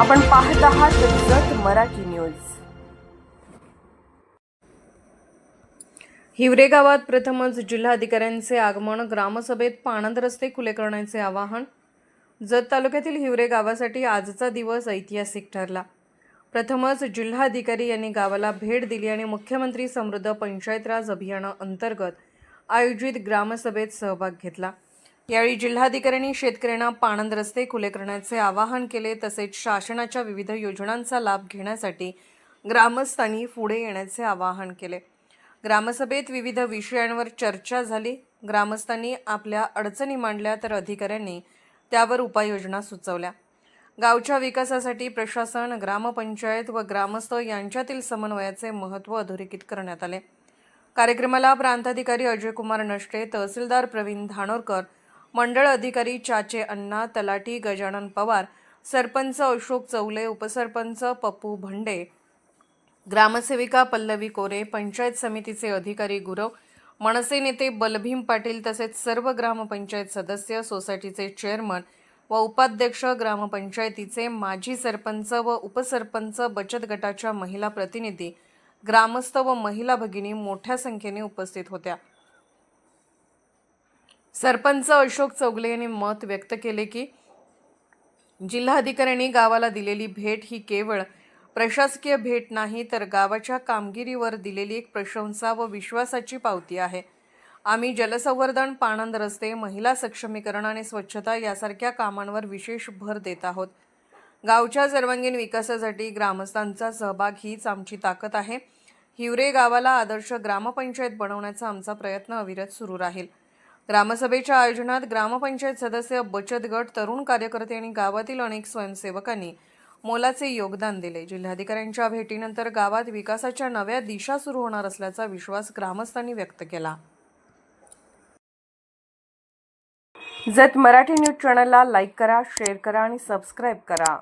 आपण पाहत आहात जत मराठी न्यूज. हिवरे गावात प्रथमच जिल्हाधिकाऱ्यांचे आगमन ग्रामसभेत पाणंद रस्ते खुले करण्याचे आवाहन. जत तालुक्यातील हिवरे गावासाठी आजचा दिवस ऐतिहासिक ठरला. प्रथमच जिल्हाधिकारी यांनी गावाला भेट दिली आणि मुख्यमंत्री समृद्ध पंचायत राज अभियानाअंतर्गत आयोजित ग्रामसभेत सहभाग घेतला. यावेळी जिल्हाधिकाऱ्यांनी शेतकऱ्यांना पाणंद रस्ते खुले करण्याचे आवाहन केले तसेच शासनाच्या विविध योजनांचा लाभ घेण्यासाठी ग्रामस्थांनी पुढे येण्याचे आवाहन केले. ग्रामसभेत विविध विषयांवर चर्चा झाली. ग्रामस्थांनी आपल्या अडचणी मांडल्या तर अधिकाऱ्यांनी त्यावर उपाययोजना सुचवल्या. गावच्या विकासासाठी प्रशासन ग्रामपंचायत व ग्रामस्थ यांच्यातील समन्वयाचे महत्त्व अधोरेखित करण्यात आले. कार्यक्रमाला प्रांताधिकारी अजय कुमार नष्टे तहसीलदार प्रवीण धानोरकर मंडळ अधिकारी चाचे अण्णा तलाठी गजानन पवार सरपंच अशोक चौले उपसरपंच पप्पू भंडे ग्रामसेविका पल्लवी कोरे पंचायत समितीचे अधिकारी गुरव मनसे नेते बलभीम पाटील तसेच सर्व ग्रामपंचायत सदस्य सोसायटीचे चेअरमन व उपाध्यक्ष ग्रामपंचायतीचे माजी सरपंच व उपसरपंच बचत गटाच्या महिला प्रतिनिधी ग्रामस्थ व महिला भगिनी मोठ्या संख्येने उपस्थित होत्या. सरपंच अशोक चौगले यांनी मत व्यक्त केले की जिल्हाधिकाऱ्यांनी गावाला दिलेली भेट ही केवळ प्रशासकीय भेट नाही तर गावाच्या कामगिरीवर दिलेली एक प्रशंसा व विश्वासाची पावती आहे. आम्ही जलसंवर्धन पाणंद रस्ते महिला सक्षमीकरण आणि स्वच्छता यासारख्या कामांवर विशेष भर देत आहोत. गावच्या सर्वांगीण विकासासाठी ग्रामस्थांचा सहभाग हीच आमची ताकद आहे. हिवरे गावाला आदर्श ग्रामपंचायत बनवण्याचा आमचा प्रयत्न अविरत सुरू राहील. ग्रामसभेच्या आयोजनात ग्रामपंचायत सदस्य बचत गट तरुण कार्यकर्ते आणि गावातील अनेक स्वयंसेवकांनी मोलाचे योगदान दिले. जिल्हाधिकाऱ्यांच्या भेटीनंतर गावात विकासाच्या नव्या दिशा सुरू होणार असल्याचा विश्वास ग्रामस्थांनी व्यक्त केला. जत मराठी न्यूज चॅनलला लाईक करा शेअर करा आणि सबस्क्राईब करा.